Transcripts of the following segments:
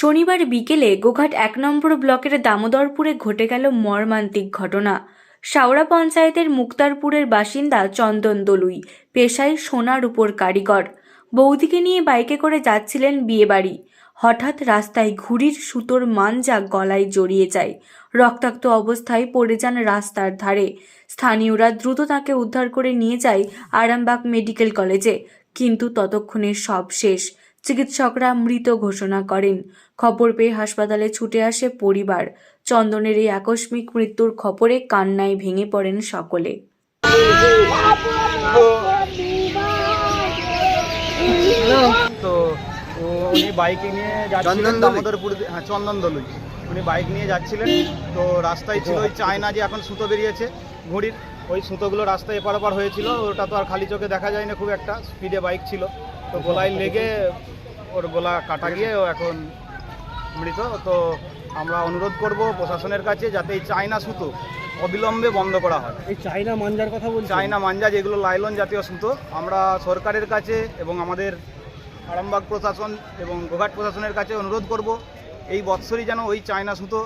শনিবার বিকেলে গোঘাট এক নম্বর ব্লকের দামোদরপুরে ঘটে গেল মর্মান্তিক ঘটনা। শাওড়া পঞ্চায়েতের মুক্তারপুরের বাসিন্দা চন্দন দলুই, পেশায় সোনার উপর কারিগর। বৌদিকে নিয়ে বাইকে করে যাচ্ছিলেন বিয়েবাড়ি। হঠাৎ রাস্তায় ঘুড়ির সুতোর মাঞ্জা গলায় জড়িয়ে যায়। রক্তাক্ত অবস্থায় পড়ে যান রাস্তার ধারে। স্থানীয়রা দ্রুত তাকে উদ্ধার করে নিয়ে যায় আরামবাগ মেডিকেল কলেজে। কিন্তু ততক্ষণে সব শেষ। চিকিৎসকরা মৃত ঘোষণা করেন। খবর পেয়ে হাসপাতালে ছুটে আসে পরিবার। চন্দনের এই আকস্মিক মৃত্যুর খবরে কান্নায় ভেঙে পড়েন সকলে। তো উনি বাইকে নিয়ে যাচ্ছিলেন? দামোদরপুর হ্যাঁ উনি বাইক নিয়ে যাচ্ছিলেন। তো রাস্তায় ছিল ওই চায়না যে এখন সুতো বেরিয়েছে ঘুড়ির। ওই সুতোগুলো রাস্তায় এপার ওপার হয়েছিল। ওটা তো আর খালি চোখে দেখা যায় না খুব একটা। স্পিডে বাইক ছিল। তো গোলায় লেগে ওর গোলা কাটা গিয়ে ও এখন মৃত। তো আমরা অনুরোধ করব প্রশাসনের কাছে যাতে এই চায়না সুতো অবিলম্বে বন্ধ করা হয়। এই চাইনা মাঞ্জার কথা বলছি চায়না মাঞ্জা যেগুলো লাইলন জাতীয় সুতো আমরা সরকারের কাছে এবং আমাদের আরামবাগ প্রশাসন এবং গোঘাট প্রশাসনের কাছে অনুরোধ করব এই বৎসরই যেন ওই চায়না সুতো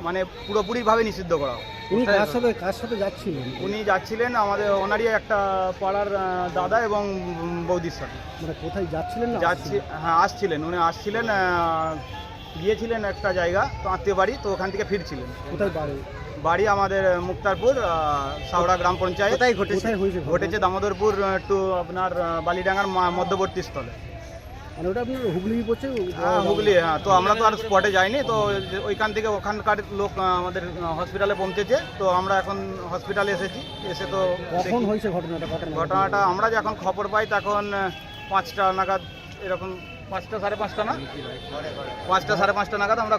মানে পুরোপুরিভাবে নিষিদ্ধ করা উনি কার সাথে কার সাথে যাচ্ছিলেন? উনি যাচ্ছিলেন আমাদের ওনারই একটা পাড়ার আহ, দাদা এবং বৌদির সাথে। মানে কোথায় যাচ্ছিলেন না যাচ্ছি হ্যাঁ আসছিলেন। উনি আসছিলেন আহ, গিয়েছিলেন একটা জায়গা তো আত্মীয় বাড়ি তো ওখান থেকে ফিরছিলেন। কোথায় বাড়ি? বাড়ি আমাদের মুক্তারপুর আহ, সাউড়া গ্রাম পঞ্চায়েত। কোথায় ঘটেছে দামোদরপুর টু আপনার আহ, বালিডাঙ্গার ম- মধ্যবর্তী স্থলে। মানে ওটা আপনার হুগলি পড়ছে হ্যাঁ হুগলি হ্যাঁ। তো আমরা তো আর স্পটে যাইনি তো ওইখান থেকে ওখানকার লোক আমাদের হসপিটালে পৌঁছেছে। তো আমরা এখন হসপিটালে এসেছি এসে তো কখন হয়েছে ঘটনাটা? ঘটনাটা আমরা যখন খবর পাই তখন পাঁচটা নাগাদ এরকম পাঁচটা সাড়ে পাঁচটা না? পাঁচটা সাড়ে পাঁচটা নাগাদ আমরা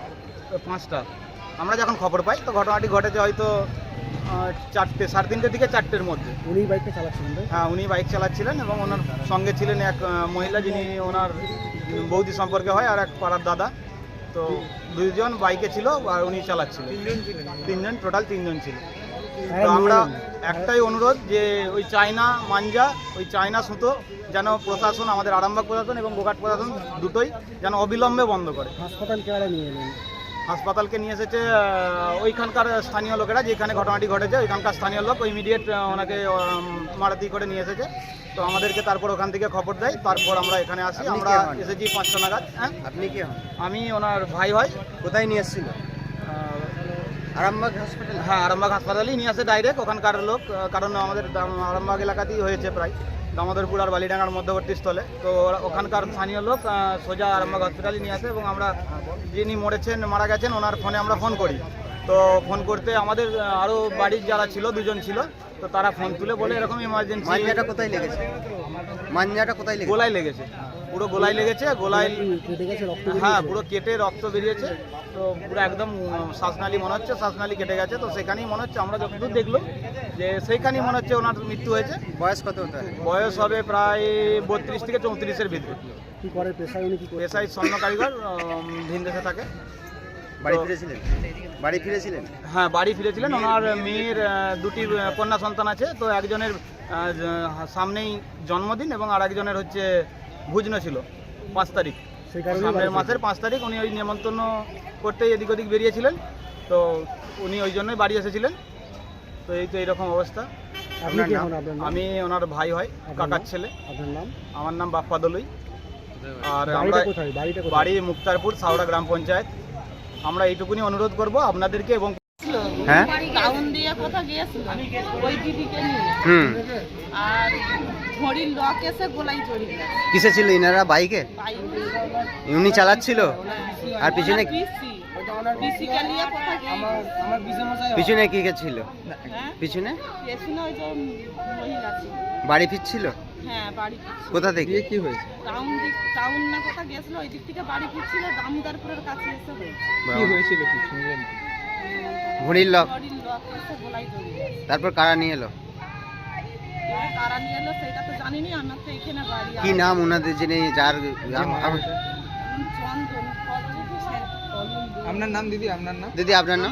পাঁচটা। আমরা যখন খবর পাই তো ঘটনাটি ঘটেছে হয়তো চারটে সাড়ে তিনটের দিকে চারটের মধ্যে। উনি বাইকটা চালাচ্ছিলেন হ্যাঁ উনি বাইক চালাচ্ছিলেন এবং ওনার সঙ্গে ছিলেন এক মহিলা যিনি ওনার বৌদি সম্পর্কে হয় আর এক পাড়ার দাদা। তো দুজন বাইকে ছিল আর উনি চালাচ্ছিলেন। তিনজন টোটাল তিনজন ছিল। তো আমরা একটাই অনুরোধ যে ওই চায়না মাঞ্জা ওই চায়না সুতো যেন প্রশাসন আমাদের আরামবাগ প্রশাসন এবং গোঘাট প্রশাসন দুটোই যেন অবিলম্বে বন্ধ করে। হাসপাতাল কেয়ারে নিয়ে হাসপাতালকে নিয়ে এসেছে ওইখানকার স্থানীয় লোকেরা যেখানে ঘটনাটি ঘটেছে ওইখানকার স্থানীয় লোক ইমিডিয়েট ওনাকে মারাতি করে নিয়ে এসেছে। তো আমাদেরকে তারপর ওখান থেকে খবর দেয় তারপর আমরা এখানে আসি আমরা এসেছি পাঁচটা নাগাদ হ্যাঁ? আপনি কে আমি ওনার ভাই হয়। কোথায় নিয়ে এসেছিল? আরামবাগ হাসপাতাল? হ্যাঁ আরামবাগ হাসপাতালেই নিয়ে আসে ডাইরেক্ট ওখানকার লোক কারণ আমাদের আরামবাগ এলাকাতেই হয়েছে প্রায়। দামোদরপুর আর বালিডাঙ্গার মধ্যবর্তী স্থলে। তো ওখানকার স্থানীয় লোক সোজা আরামবাগ হসপিটালে নিয়ে আসে এবং আমরা যিনি মরেছেন, মারা গেছেন, ওনার ফোনে আমরা ফোন করি। তো ফোন করতে আমাদের আরও বাড়ির যারা ছিল, দুজন ছিল তো তারা ফোন তুলে বলে এরকম ইমার্জেন্সি মাঞ্জাটা কোথায় লেগেছে? মাঞ্জাটা কোথায় লেগেছে? গোলায় লেগেছে। পুরো গোলায় লেগেছে গোলায় কেটে গেছে রক্ত হ্যাঁ পুরো কেটে রক্ত বেরিয়েছে। তো পুরো একদম শ্বাসনালী মনে হচ্ছে শ্বাসনালী কেটে গেছে। তো সেখানেই মনে হচ্ছে আমরা যতদূর দেখলাম যে সেইখানেই মনে হচ্ছে ওনার মৃত্যু হয়েছে। বয়স কত বয়স হবে প্রায় বত্রিশ থেকে চৌত্রিশের ভিতরে। কি পেশায় স্বর্ণ কারিগর উম, ভিন দেশে থাকে। বাড়ি ফিরেছিলেন? বাড়ি ফিরেছিলেন? হ্যাঁ বাড়ি ফিরেছিলেন। ওনার মেয়ের দুটি কন্যা সন্তান আছে। তো একজনের সামনেই জন্মদিন এবং আর একজনের হচ্ছে ভুজনো ছিল পাঁচ তারিখ। সামনের মাসের পাঁচ তারিখ উনি ওই নিমন্ত্রণ করতে এদিক ওদিক বেরিয়েছিলেন। তো উনি ওই জন্যই বাড়ি এসেছিলেন। তো এই তো এইরকম অবস্থা। আমি ওনার ভাই হয় কাকার ছেলে। আমার নাম বাপ্পা দলুই। আর আমরা বাড়ি মুক্তারপুর সাউড়া গ্রাম পঞ্চায়েত। আমরা এইটুকুনি অনুরোধ করব আপনাদেরকে এবং হ্যাঁ? টাউন দিয়ে কোথাও গিয়েছিল ওই দিদিকে নিয়ে। হুম। আর ঘড়ির লক এসে গোলাই গেছে। কিসে ছিল ইনারা? বাইকে? উনি চালাচ্ছিল? আর পিছনে পিছনে কি? কে ছিল হ্যাঁ? পিছনে? পেছনে ওই যে মহিলা ছিল। বাড়ি ফিরছিল? হ্যাঁ বাড়ি কোথা থেকে? কি হয়েছে? টাউন দিক টাউন না গেছিল? ওই দিক থেকে বাড়ি ফিরছিল দামোদরপুরের কাছে এসে হয়েছে। কি হয়েছিল ঘড়ির লক। ঘড়ির লক এসে গোলাই জড়িয়ে তারপর কারা নিয়ে এলো? কারা নিয়ে এলো সেটা তো জানিনি আমার তো এখানে বাড়ি কি নাম ওনাদের যিনি যার আপনার নাম দিদি আপনার নাম? দিদি আপনার নাম?